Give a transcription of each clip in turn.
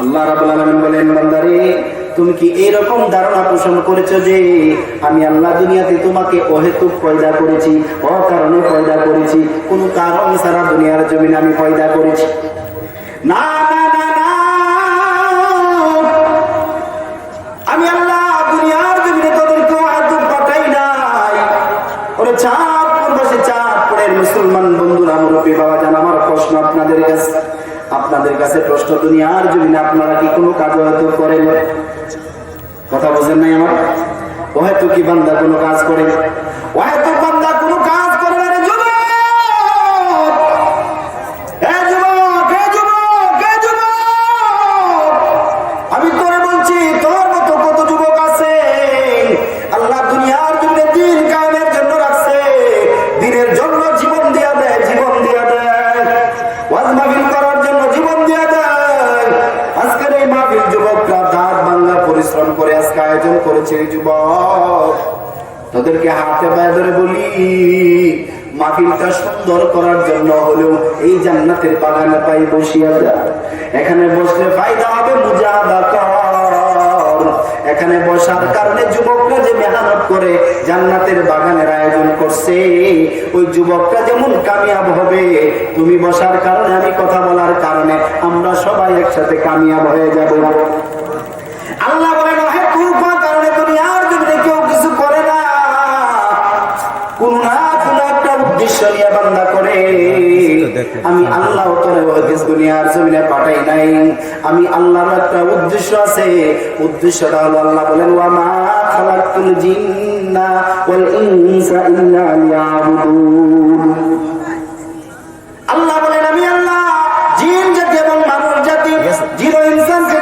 আল্লাহ রাবুল বলেন তুমি কি এরকম ধারণা পোষণ করেছ যে আমি আল্লাহ দুনিয়াতে তোমাকে অহেতুক পয়দা করেছি, অকারণে পয়দা করেছি, কোন কারণ ছাড়া দুনিয়ার জমিন আমি পয়দা করেছি? না আমি আল্লাহ দুনিয়ার মুসলমান বন্ধুরা, মুরব্বী বাবা জান আমার প্রশ্ন আপনাদের কাছে। আপনাদের কাছে প্রশ্ন দুনিয়ার জমিনে আপনারা কি কোনো কাজ হয়তো করেন? কথা বোঝেন নাই আমার? হয়তো কি বান্দা কোনো কাজ করে? হয়তো বান্দা কোনো কাজ করে আমি বলছি যুবক আছে? আল্লাহ দুনিয়ার জন্য রাখছে, দিনের জন্য তোদেরকে হাতে পায়ে ধরে বলি, মাহফিলটা সুন্দর করার জন্য হলেও এই জান্নাতের বাগানে পাই বসিয়া যা। এখানে বসলে ফায়দা হবে কর এখানে বসার কারণে যুবকরা যে মেহনত করে জান্নাতের বাগানের আয়োজন করছে, ওই যুবকটা যেমন কামিয়াব হবে। তুমি বসার কারণে, আমি কথা বলার কারণে আমরা সবাই একসাথে কামিয়াব হয়ে যাব। আমি আল্লাহ দুনিয়ার জমিনে পাঠাই নাই। আমি আল্লাহর একটা উদ্দেশ্য আছে। উদ্দেশ্যটা হলো আল্লাহ বলেন ওয়া মা খালাকতুল জিন্না ওয়াল ইনসা ইল্লা লিয়াবুদুন। আল্লাহ বলেন আমি আল্লাহ জিন জাতি এবং মানুষ জাতি জিরো ইনসানকে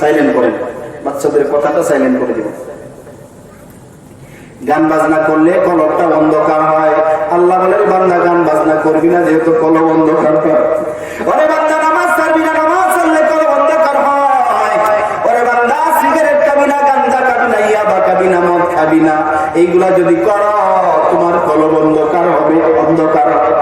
সাইলেন্ট করেন। বাচ্চাদের কথাটা সাইলেন্ট করে দিব গান বাজনা করলে কলকটা অন্ধকার হয়। আল্লাহ বলেন, বান্দা, গান বাজনা করবি না, যেহেতু কলম অন্ধকার হয়। ওরে বান্দা, নামাজ ছাড়বি না, নামাজ ছাড়লে কলম অন্ধকার হয়। ওরে বান্দা, সিগারেট খাবি না গাঞ্জা খাবি না, ইয়াবা খাবি না, মদ খাবি না। এইগুলা যদি করো, তোমার কলম অন্ধকার হবে অন্ধকার হবে।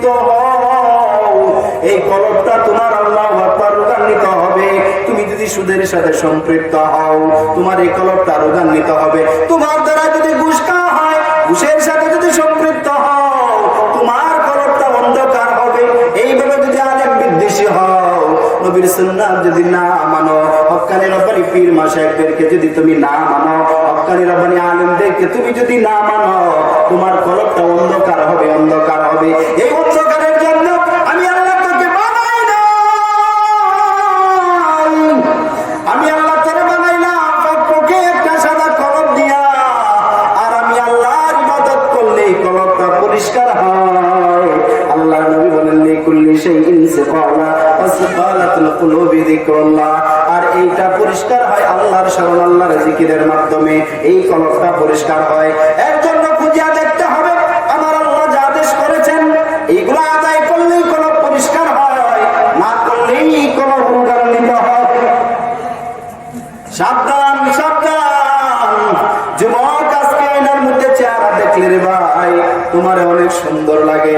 লিপ্ত এই কলমটা তোমার আল্লাহ রোগান্বিত হবে। তুমি যদি সুদের সাথে সম্পৃক্ত হও, তোমার এই কলমটা রোগান্বিত হবে। তোমার দ্বারা যদি ঘুষ হয়, ঘুষের সাথে যদি সম্পৃক্ত হও, তোমার কলমটা অন্ধকার হবে। এইভাবে যদি আলেম বিদ্বেষী হও, নবীর সুন্নাহ যদি না মানো হক্কানি রব্বানি পীর মাশাইখদেরকে যদি তুমি না মানো হক্কানি রব্বানি আলেমদেরকে তুমি যদি না মানো, তোমার কলবটা অন্ধকার হবে অন্ধকার হবে। এই যিকরুল্লাহ আর এইটা পরিষ্কার হয় আল্লাহর স্মরণ, আল্লাহর জিকিরের মাধ্যমে। এই কলকটা পরিষ্কার হয়। এর জন্য খুঁজিয়া দেখতে হবে, আমার আল্লাহ যা আদেশ করেছেন, এইগুলো আদায় করলেই কলম পরিষ্কার হয় না করলেই কলম রোগান্বিত হয় সাবধান সাবধান যুবক আজকে আয়নার মধ্যে চেহারা দেখলে রে ভাই তোমার অনেক সুন্দর লাগে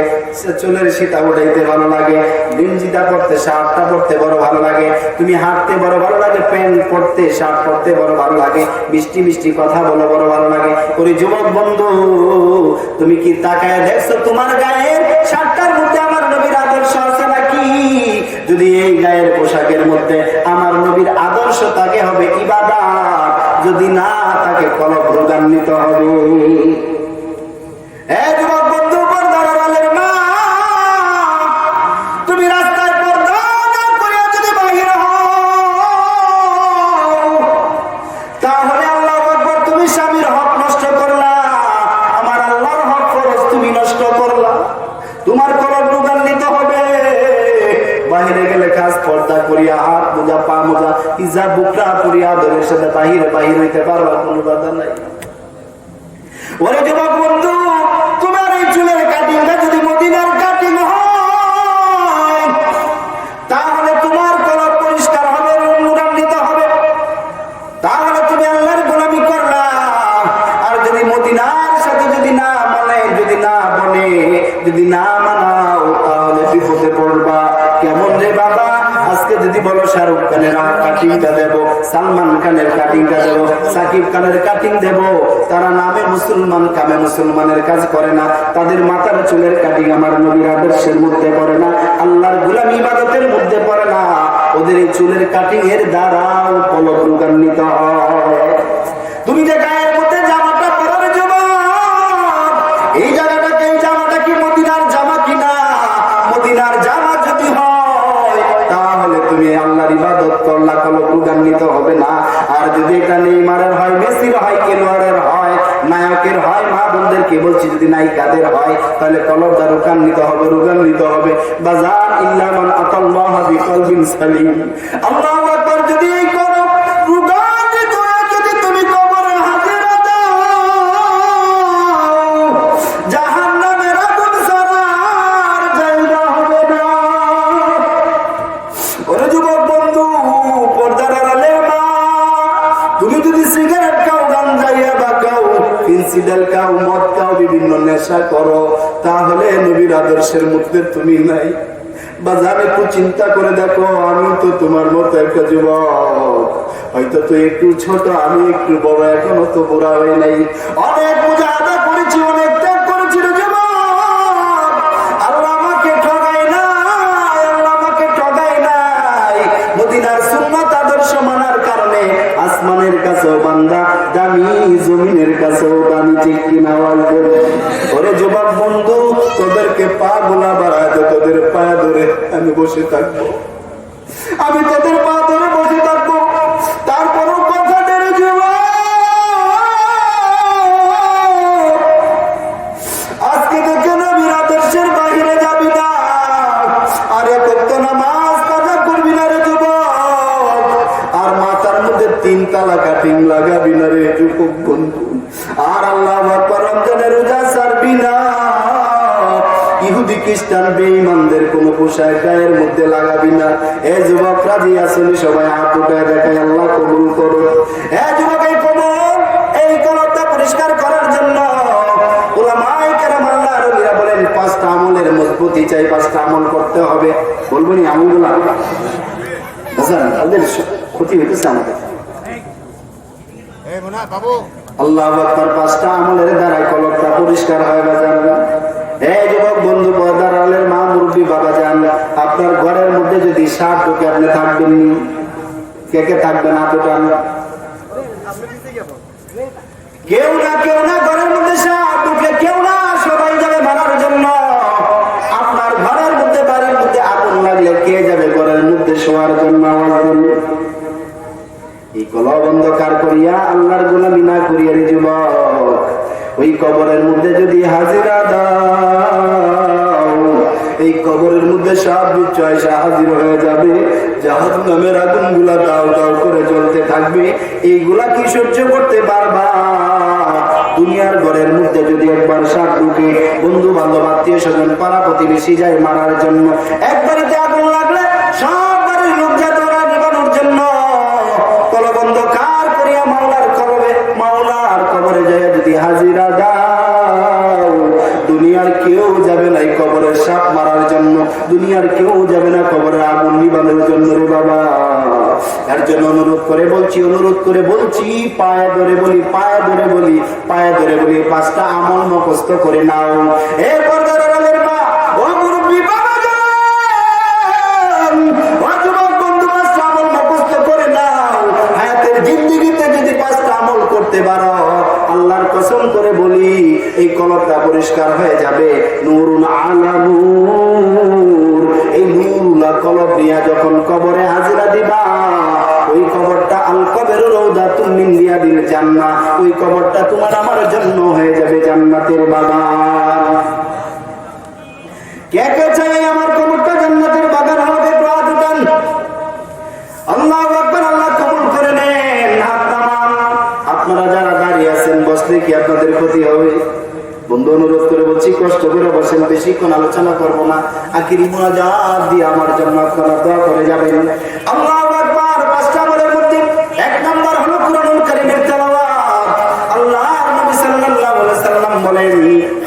চুলের সীতা উঠাইতে ভালো লাগে গেঞ্জিটা পড়তে শার্টটা পড়তে বড় ভালো লাগে, তুমি হাঁটতে বড় ভালো লাগে, প্যান্ট পড়তে শার্ট পড়তে বড় ভালো লাগে, মিষ্টি মিষ্টি কথা বলো বড় ভালো লাগে। ওরে যুবক বন্ধু, তুমি কি তাকায় দেখছ তোমার গায়ের? শার্টটার মধ্যে আমার নবীর আদর্শ আছে নাকি? যদি এই গায়ের পোশাকের মধ্যে আমার নবীর আদর্শ তাকে হবে ইবাদাত যদি না, তাকে কলব রোগান্বিত হবে। নষ্ট করলা তোমার কলম রোগান্বিত হবে। বাহিরে গেলে কাজ পর্দা করিয়া হাত মোজা, পা মোজা, ইজা বুকরা করিয়া আদরের সাথে বাহিরে, বাহির হইতে পারবা কোনো বাধা নাই। ওরে যুবক কাটিংটা দেব, সালমান খানের কাটিংটা দেব, সাকিব খানের কাটিং দেব। তারা নামে মুসলমান, কামে মুসলমানের কাজ করে না। তাদের মাথার চুলের কাটিং আমার নবীর আদর্শের মধ্যে পড়ে না। আল্লাহর গুলাম ইবাদতের মধ্যে পড়ে না। ওদের এই চুলের কাটিং এর দ্বারা উপলব্ধান্বিত হয়। তুমি যে বোনদেরকে নাই কাদের হয়, তাহলে কলবটা নিতে হবে নিতে হবে। বাজার ইল্লামান আতাল্লাহ বিকলবিন সালিম। আল্লাহ আকবার, যদি আদর্শের মধ্যে তুমি নাই। বাজার একটু চিন্তা করে দেখো, আমি তো তোমার মতো একটা যুবক। হয়তো তুই একটু ছোট, আমি একটু বড়, এখনও তো বুড়া হয়ে নাই। অনেক আসমানের কাছেও বান্দা, দামি জমিনের কাছেও দামি ঠিক কিনা বলবে ধরে আমি বসে থাকব। আমি তোদের পা ধরে বসে থাকব। তারপরও কথা যুবক আজকে আদর্শের বাহিরে যাবি না? আরে কত নামাজ কাজা করবি না রে যুবক? আর মাথার মধ্যে তিন তালা কাটিং লাগাবি না রে যুবক বন্ধু? আর আল্লাহ রমজানের রোজা ছাড়বি না। খ্রিস্টান বেঈমানদের কোন পোশাক গায়ের মধ্যে লাগাবি না। এ যুবক রাজি আসলে সবাই হাত উঠে দেখায় আল্লাহ কবুল করো। এ যুবক এই কবর এই কলরটা পরিষ্কার করার জন্য ওলামায়ে কেরাম আল্লাহর ওলিরা বলেন পাঁচটা আমলের মজবুতি চাই পাঁচটা আমল করতে হবে। বলব নি আমলগুলো হাসান তাদের ক্ষতি হইতেছে আমাদের। আল্লাহ পাঁচটা আমলের পরিষ্কার হয় এই যুবক মুরব্বী বাবা যান আপনার ঘরের মধ্যে যদি সাপ ঢুকে আপনি থাকবেন নি কে কে থাকবেন এতটান কেউ না কেউ না, ঘরের মধ্যে সাপ ঢুকে, কেউ না, সবাই যাবে মারার জন্য। আপনার ঘরের মধ্যে, বাড়ির মধ্যে আগুন লাগলে কে যাবে ঘরের মধ্যে শোয়ার জন্য? এই অন্ধকার করিয়া আল্লাহর করিয়া ওই কবরের মধ্যে যদি হাজিরা দাও এই কবরের মধ্যে সাহায্য বিচয় হাজির হয়ে যাবে। জাহাজ নামের আগুনগুলা দাও দাও করে জ্বলতে থাকবে। এইগুলা কি সহ্য করতে পারবা? দুনিয়ার ঘরের মধ্যে যদি একবার সাপ ঢুকে বন্ধু বান্ধব আত্মীয় স্বজন পাড়া প্রতিবেশী যায় মারার জন্য একবারিতে দুনিয়ার কেউ যাবে না কবরে। আগুন নিবানোর জন্য রে বাবা। তার জন্য অনুরোধ করে বলছি, অনুরোধ করে বলছি, পায়ে ধরে বলি, পায়ে ধরে বলি, পায়ে ধরে বলি, পাঁচটা আমল মুখস্থ করে নাও। এরপর করতে পারো, আল্লাহর কসম করে বলি, এই কলরটা পরিষ্কার হয়ে যাবে। দিয়া দিল জান্না ওই কবরটা তোমার আমার জন্য হয়ে যাবে জান্নাতের বাগান। কে কে চাই আমার কবরটা জান্নাতের বাগান হবে? বন্ধু, অনুরোধ করে আলোচনা না। আমার জন্য আপনারা দোয়া করে যাবেন। আল্লাহ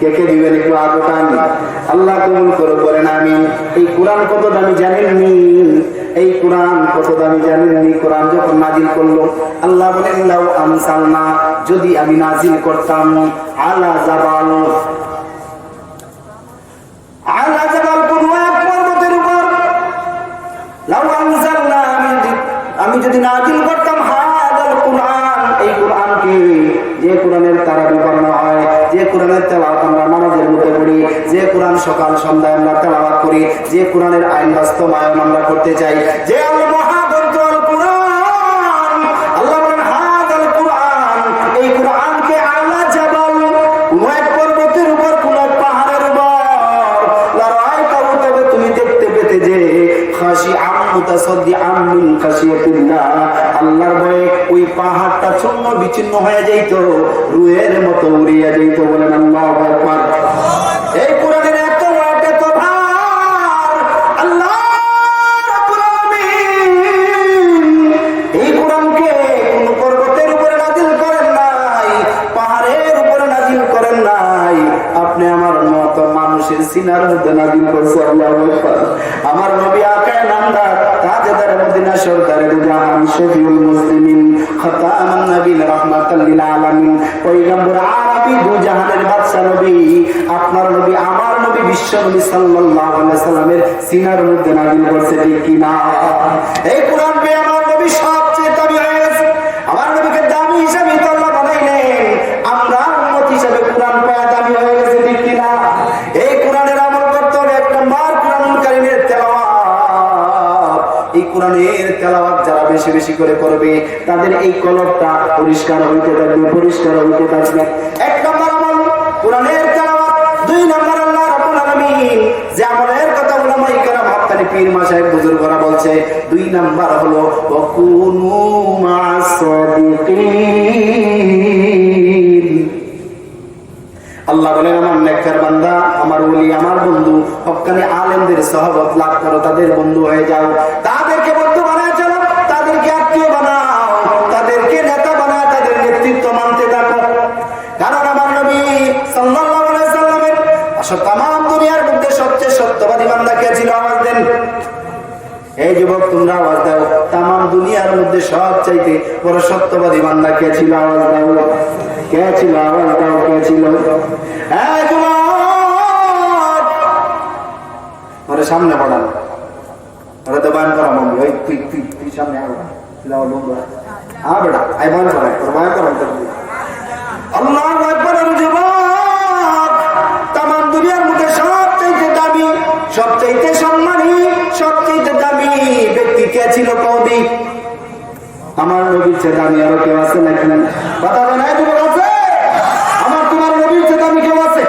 কে দিবেন একটু আগটান আল্লাহ কবুল করে করেন আমি এই কোরআন কত দামি জানেননি? এই কোরআন কত দামি জানেননি? কোরআন যখন নাজিল করল, আল্লাহ বলেন যদি আমি নাজিল করতাম। আলা জাবাল। আমি যদি নাজিল করতাম হাদাল কুরআন এই কুরআনকে যে কোরআনের তারা বিবর্ণ হয় যে কোরআনের তেলাওয়াত আমরা নামাজের মধ্যে করি যে কোরআন সকাল সন্ধ্যায় আমরা তেলাওয়াত করি। যে কোরআনের আইন বাস্তবায়ন আমরা করতে চাই, যে আল্লাহ পাহাড়টা চূর্ণ বিচ্ছিন্ন হয়ে যাইত, রুহের মতো উড়িয়া যাইত বলেন আল্লাহু মানুষের সিনার মধ্যে নাজিল করছে আল্লাহ। আমার নবী আকায় নামদার তাজেদার মদিনা সরকারের জাহান শফিউল মুসলিমিন খতামান লিল আলামিন পয়গম্বর দু জাহানের বাদশা নবী, আপনার নবী, আমার নবী বিশ্ব নবী সাল্লাল্লাহু আলাইহি সাল্লামের সিনার মধ্যে নাজিল করছে ঠিক কি না এই আমার নবী সবচেয়ে কোরআনের তেলাওয়াত যারা বেশি বেশি করে করবে, তাদের এই কলবটা পরিষ্কার হইতে থাকবে, পরিষ্কার হইতে থাকবে। এক নম্বর আমল, কোরআনের তেলাওয়াত। দুই নম্বর আল্লাহ রাব্বুল আলামিন যে আমলের কথা উলামায়ে কেরাম হাক্কানি পীর মাশায়েখ বুজুর্গরা বলছে, দুই নাম্বার হলো, ওয়াকুনু মা'আস আল্লাহ বলেন, আমার নেককার বান্দা, আমার ওলি, আমার বন্ধু, হক্কানি আলেমদের সহবত লাভ করো, তাদের বন্ধু হয়ে যাও। তোমরা আওয়াজ দাও। তাম দুনিয়ার মধ্যে সব চাইতে বড় সত্যবাদী বান্দা কে ছিল? আওয়াজ দাও। কে ছিল? আওয়াজ দাও। কে ছিল? যুবক ওরে সামনে ওরা তো বান করা মম্মি ওই তুই তুই তুই সামনে মধ্যে সব চাইতে সম্মানী, সব কে ছিল কৌদি? আমার নবীর চেয়ে দামি আরও কেউ আছে নাকি কথা বলে আছে আমার তোমার নবীর কেউ আছে?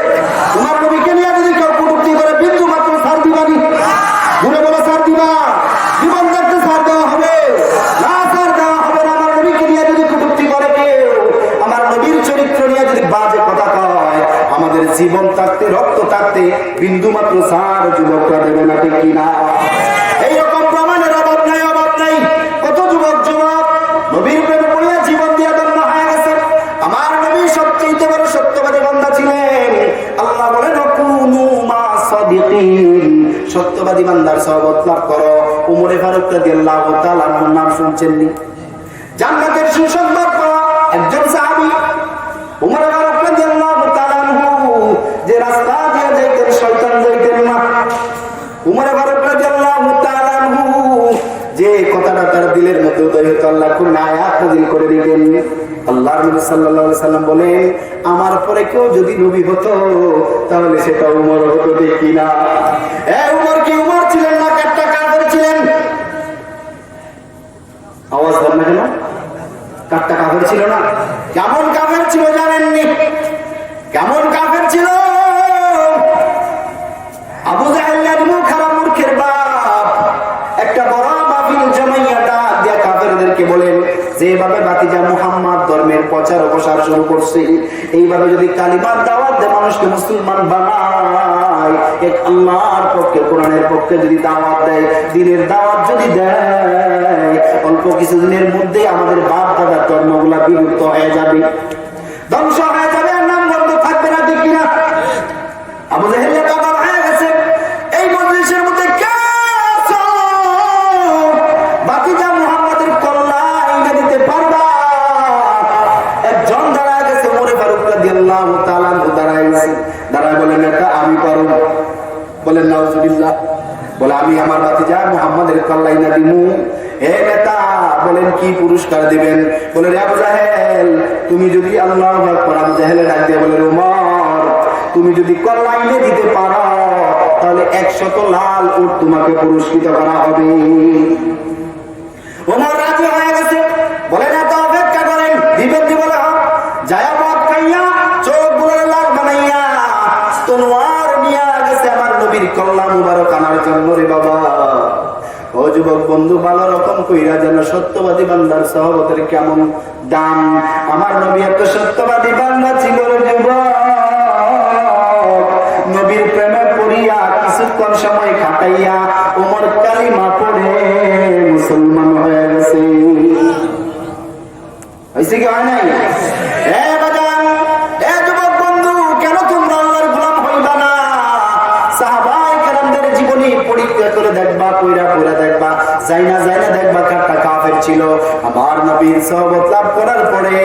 তোমার নিয়ে যদি কেউ করে, বিন্দু মাত্র সার বলে সার দিবা। কথা আমাদের জীবন থাকতে, রক্ত থাকতে, বিন্দু মাত্র সার যুবকরা দেবে না, ঠিক কিনা? সত্যবাদী সহবত লাভ করো। উমরে ফারুক রাদিয়াল্লাহু তাআলা নাম শুনছেন জান্নাতের সুসংবাদ পাওয়া একজন উমর ফারুক যে রাস্তা দিয়ে শয়তান না। উমর ফারুক যে কথাটা তার দিলের আল্লাহ করে সাল্লাল্লাহু সাল্লাম আমার পরে কেউ যদি নবী হতো, তাহলে সেটা উমর হতো দেখি না। কাফের ছিলেন আওয়াজ না কেন? কাটটা কাফের ছিল না? কেমন কাফের ছিল জানেননি? কেমন কাফের ছিল? বাপ। একটা বলেন, যেভাবে ধর্মের প্রচার করছে, এইভাবে যদি কালিমার দাওয়াত মানুষকে মুসলমান বানায় এক আল্লাহর পক্ষে, কোরআনের পক্ষে যদি দাওয়াত দেয়, দিনের দাওয়াত যদি দেয়, অল্প কিছুদিনের মধ্যে আমাদের বাপ দাদার ধর্মগুলা বিলুপ্ত হয়ে যাবে। ধ্বংস হয়ে বলে, আমি আমার বাতিজা মুহাম্মাদের কল্লা এনে দিমু। হে নেতা, বলেন কি পুরস্কার দিবেন? বলে আবু জাহেল, তুমি যদি আল্লাহু আবু জাহেলের ডাক দিয়ে বলে ওমর তুমি যদি কল্যাণে দিতে পারো, তাহলে একশত লাল উট তোমাকে পুরস্কৃত করা হবে। ওমর রাজি হয়ে গেছে। বলে না তো অপেক্ষা করেন দিবেন দি বলে। হোক যায় বন্ধু, ভালো রকম কইরা যেন সত্যবাদী বান্দার সহবতের কেমন দাম। আমার নবী একটা সত্যবাদী বান্দা ছিল নবীর প্রেমে পড়িয়া কিছুক্ষণ সময় কাটাইয়া ওমর কালিমা পড়ে মুসলমান হয়ে গেছে। হয়েছে কি হয় নাই? দেখবা কারটা কাফের ছিল। আমার নবীর সহবত লাভ করার পরে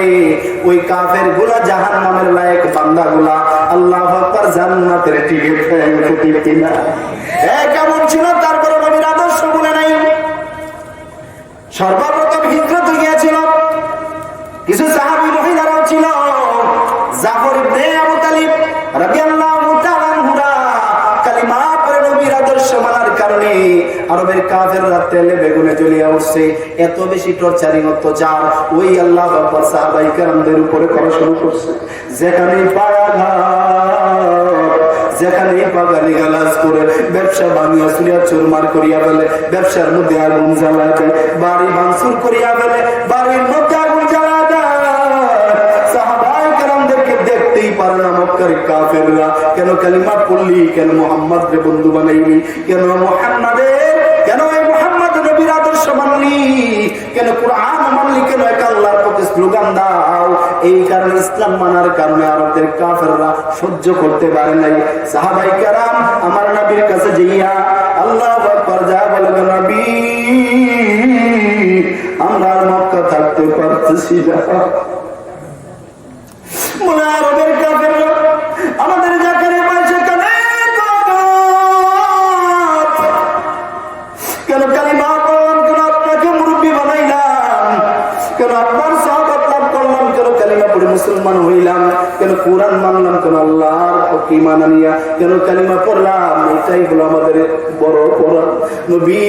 ওই কাফেরগুলা জাহান নামের লায়কগুলা আল্লাহ জান্নাতের টিকিট কিনা। কেমন ছিল? তারপরে নবীর আদর্শ বলে নাই। সর্বপ্রথম হিজরত গিয়েছিল কিছু সাহাবী কাফেররা তেলে বেগুনে জ্বলিয়া উঠছে। এত বেশি টর্চারিং অত্যাচার। ওই আল্লাহ আকবার সাহাবাই কেরামদের উপরে করা শুরু করছে। যেখানে কেন কালিমা পড়লি, কেন মোহাম্মদ রে বন্ধু বানাইলি, কেন মোহাম্মদের কেন কোরআন মানলি কেন আল্লাহর পক্ষে স্লোগান দাও? এই কারণে ইসলাম মানার কারণে আরবদের কাফেররা সহ্য করতে পারে নাই। সাহাবাই কারাম, আমার নবীর কাছে যাইয়া আল্লাহ আকবার যা নবী, আমরা মক্কা থাকতে পারতেছি না। মুসলমান হইলাম, কেন কোরআন মানলাম কেন আল্লাহর হকি মানানিয়া কেন কালিমা পড়লাম? এটাই হলো আমাদের বড় পড়া নবী,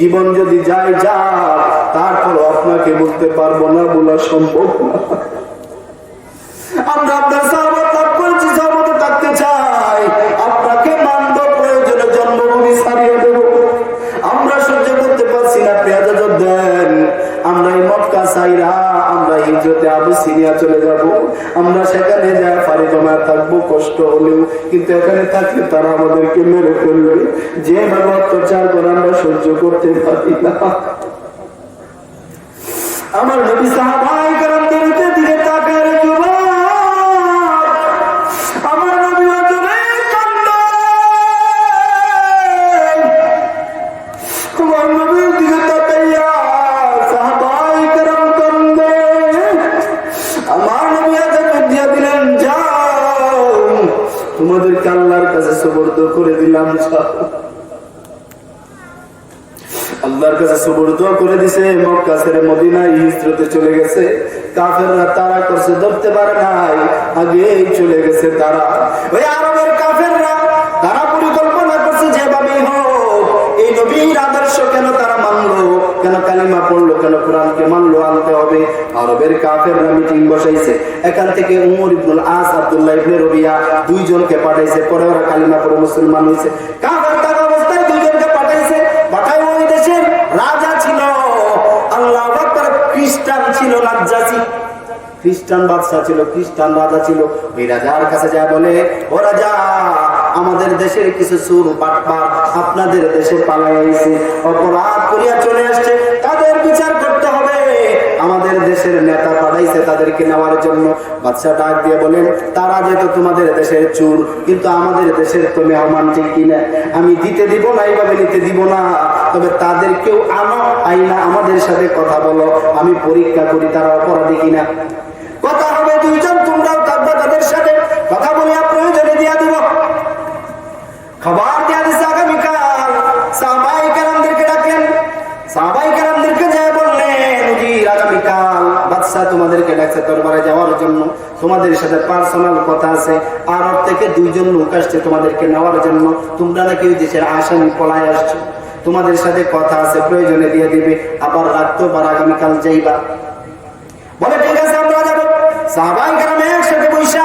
জীবন যদি যায় যা তারপর আপনাকে বলতে পারব না বলা সম্ভব না। আমরা আপনার আমরা মটকা সাইরা আমরা ইজতে আবু সিনিয়া চলে যাব। আমরা সেখানে যা পারি জমা থাকব, কষ্ট হলেও। কিন্তু এখানে থাকলে তারা আমাদেরকে মেরে ফেলবে। যেভাবে অত্যাচার করে আমরা সহ্য করতে পারি না। আমার নবী সাহাবাই কারামদের আল্লাহর কাছে করে দিছে, মক্কা ছেড়ে মদিনায় হিজরতে চলে গেছে। কাফেররা তারা করছে, ধরতে পারে নাই চলে গেছে তারা। ওই আরবের কাফেররা তারা পরিকল্পনা করছে হোক, এই নবীর আদর্শ কেন তারা মানলো? কেন কালিমা পড়ল? কেন কোরআনকে মানলো? আনতে হবে। আরবের কাফেররা মিটিং বসাইছে। এখান থেকে উমর ইবনুল আস, আব্দুল্লাহ ইবনে রবিয়া দুইজনকে পাঠাইছে। পরে ওরা কালিমা পড়ে মুসলমান হয়েছে। খ্রিস্টান বাদশাহ ছিল, খ্রিস্টান রাজা ছিল। ওই রাজার কাছে যা বলে, ও রাজা, আমাদের দেশের কিছু সুর পাটপা আপনাদের দেশে পালাই আইছে অপরাধ করিয়া চলে আসছে, তাদের বিচার করতে হবে। আমাদের দেশের নেতা পাঠাইছে তাদেরকে নেওয়ার জন্য। বাদশাহ ডাক দিয়ে বলেন, তারা যেহেতু তোমাদের দেশের চুর কিন্তু আমাদের দেশের তো মেহমান ঠিক কিনা? আমি দিতে দিব না, এইভাবে নিতে দিব না। তবে তাদেরকেও আনো, আইনা, আমাদের সাথে কথা বলো, আমি পরীক্ষা করি তারা অপরাধী কিনা? কথা হবে দুইজন তোমরাও থাকবে তাদের সাথে কথা বলে প্রয়োজনে দিয়া দিব খাবার দেয়া দিচ্ছে আগামীকাল সাহবাই কালামদেরকে ডাকলেন সাহবাই কালামদেরকে যায় বললেন হুজুর আগামীকাল বাদশাহ তোমাদেরকে ডাকছে দরবারে যাওয়ার জন্য। তোমাদের সাথে পার্সোনাল কথা আছে। আর ওর থেকে দুইজন লোক আসছে তোমাদেরকে নেওয়ার জন্য। তোমরা নাকি ওই দেশের আসামি পলায় আসছো। তোমাদের সাথে কথা আছে, প্রয়োজনে দিয়ে দিবে। আবার রাখতো বার আগামীকাল যাইবা বলে, ঠিক আছে, আমরা যাব। সাহবাই গ্রামে একসাথে বৈশা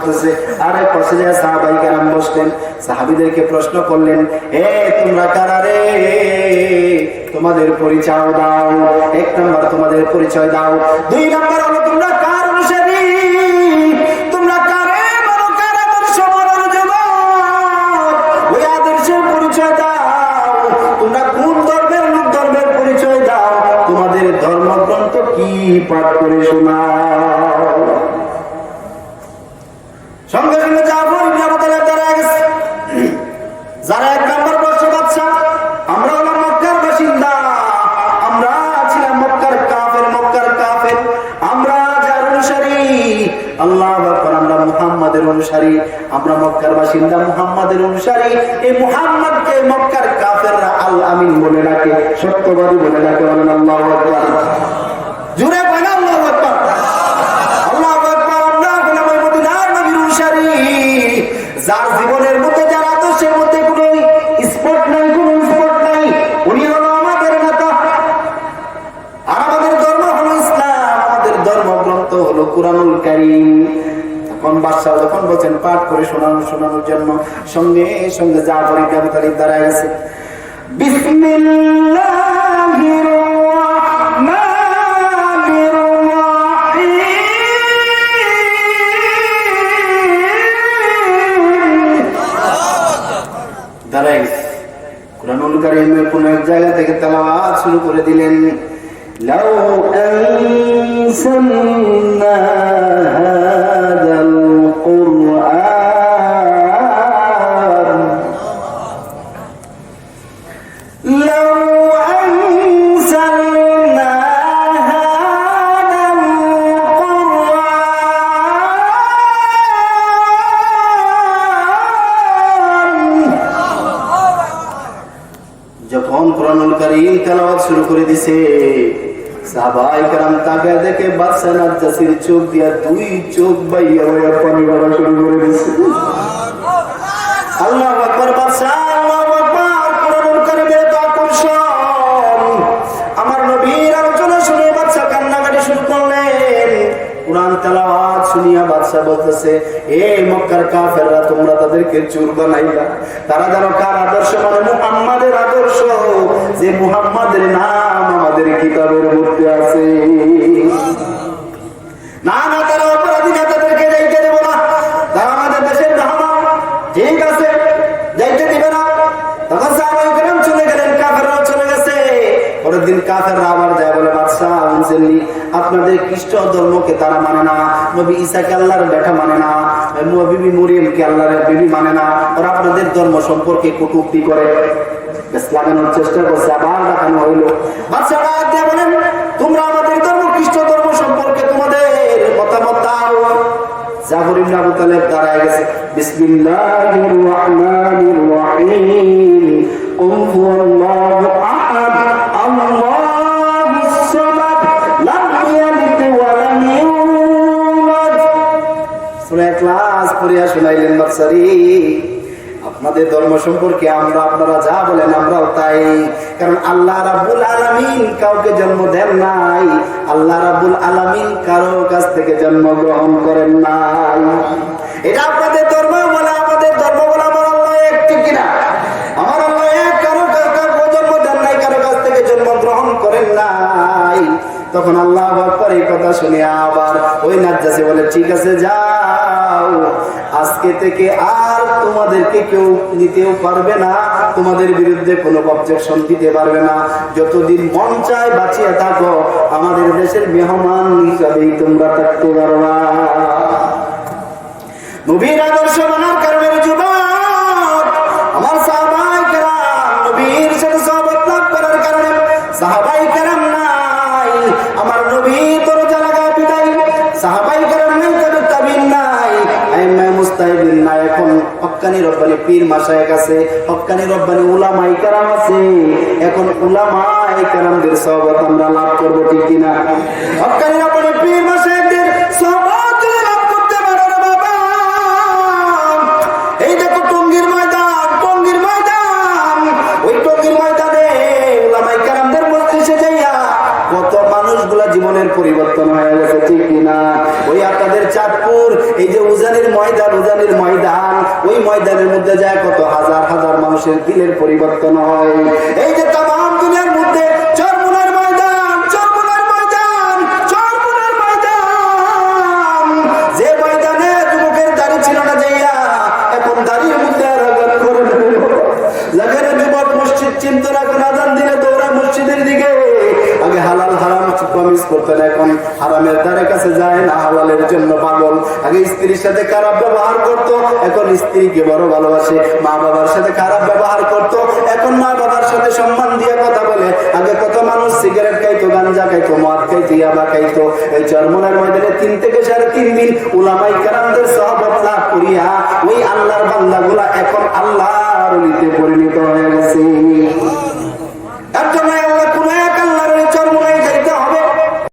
করতেছে। আর পাশে সাহাবাই কেরাম বসলেন। সাহাবীদেরকে প্রশ্ন করলেন, এ, তোমরা কারা রে? তোমাদের পরিচয় দাও। এক নাম্বার তোমাদের পরিচয় দাও। দুই নাম্বার হলো, তোমরা কার অনুসারী? ধর্মগ্রন্থ কি পাঠ করে শোনাও বাসিন্দা মুহাম্মাদের অনুসারী, এই মুহাম্মাদকে মক্কার কাফেররা আল আমিন বলে ডাকে, সত্যবাদী বলে ডাকে আল্লাহ আকবার। বলেন আল্লাহ আকবার। আল্লাহ আকবার নবীর অনুসারী, যার জীবনের মধ্যে যার আদর্শের মধ্যে কোনো স্পট নাই, কোনো স্পট নাই। উনি হলো আমাদের নেতা। আমাদের ধর্ম হলো ইসলাম, আমাদের ধর্মগ্রন্থ হলো কোরআনুল কারীম। তখন বাদশাহ যখন বলছেন, পাঠ করে শোনানো, শোনানোর জন্য সঙ্গে সঙ্গে যা পরে কাবিতারি দাঁড়ায় গেছে। কোন এক জায়গা থেকে তেলাওয়াত শুরু করে দিলেন। লাউ আনসালনা করে দিছে। সাহাবাই কারাম তাকে দেখে বাদশা নাজ্জাসির চোখ দিয়া দুই চোখ বাইয়া বাইয়া পানি বাড়া শুরু করে দিছে। আল্লাহ বাদশাহ। শুনিয়া বাদশাহ বলতেছে এই মক্কার কাফেররা, তোমরা তাদেরকে চুর বানাইবা। তারা যেন কার আদর্শ? মানে মুহাম্মাদের আদর্শ। যে মুহাম্মাদের নাম আমাদের কিতাবের মধ্যে আছে। না না, তারা অপরাধী তাদেরকে যাইতে দেব না। তারা আমাদের দেশের ধামা ঠিক আছে, যাইতে দিবে না। তখন সাহাবাহিকেরাম চলে গেলেন, কাফেররাও চলে গেছে। পরের দিন কাফেররা আবার আপনাদের খ্রিস্ট ধর্মকে তারা মানে না, নবী ঈসাকে আল্লাহর বেটা মানে না বিবি মরিয়মকে আল্লাহর বিবি মানে না, ওরা আপনাদের ধর্ম সম্পর্কে কটূক্তি করে। চেষ্টা করছে, আবার দেখানো হইল। মতামত পড়িয়া শুনাইলেন বাদশারি আপনাদের ধর্ম সম্পর্কে আমরা আপনারা যা বলেন আমরাও তাই। কারণ আল্লাহ রাব্বুল আলামিন কাউকে জন্ম দেন নাই, আল্লাহ রাব্বুল আলামিন কারও কাছ থেকে জন্ম গ্রহণ করেন নাই। এটা আপনাদের ধর্ম বলে, আমাদের ধর্ম বলে আমার আল্লাহ এক, ঠিক কিনা? আমার আল্লাহ এক, কারও কাছ কারও জন্ম দেন নাই, কারও কাছ থেকে জন্ম গ্রহণ করেন নাই। তখন আল্লাহ আকবার এই কথা শুনে আবার ওই নাজ্জাসি বলে, ঠিক আছে যাও আজকে থেকে আর তোমাদেরকে কেউ নিতেও পারবে না। তোমাদের বিরুদ্ধে কোনো অবজেকশন দিতে পারবে না। যতদিন মন চায় বাঁচিয়ে থাকো। আমাদের দেশের মেহমান হিসাবেই তোমরা থাকতে পারবা। নবীর আদর্শ মানার কারণে হক্কানি রব্বানি পীর মাসায় কাছে হক্কানি রব্বানি উলামাই কেরাম আছে। এখন উলামাই কেরামদের সহবত আমরা লাভ করব ঠিক কিনা? হক্কানি রব্বানি পীর মাসায়কদের পরিবর্তন হয়ে গেছে ঠিক কিনা? ওই আপনাদের চাঁদপুর, এই যে উজানির ময়দান উজানির ময়দান ময়দানের মধ্যে যায় কত হাজার হাজার মানুষের দিলের পরিবর্তন হয়। এই যে করতেন এখন হারামের দ্বারে কাছে যায় না হালালের জন্য পাগল। আগে স্ত্রীর সাথে খারাপ ব্যবহার করত এখন স্ত্রীকে বড় ভালোবাসে। মা বাবার সাথে খারাপ ব্যবহার করত এখন মা বাবার সাথে সম্মান দিয়ে কথা বলে। আগে কত মানুষ সিগারেট খাইতো গাঞ্জা খাইতো মদ খাইতো ইয়াবা খাইতো। এই চরমনের ময়দানে তিন থেকে সাড়ে তিন দিন উলামাই কারামদের সহবত লাভ করিয়া ওই আল্লাহর বান্দাগুলা এখন আল্লাহর অলিতে পরিণত হয়ে গেছে।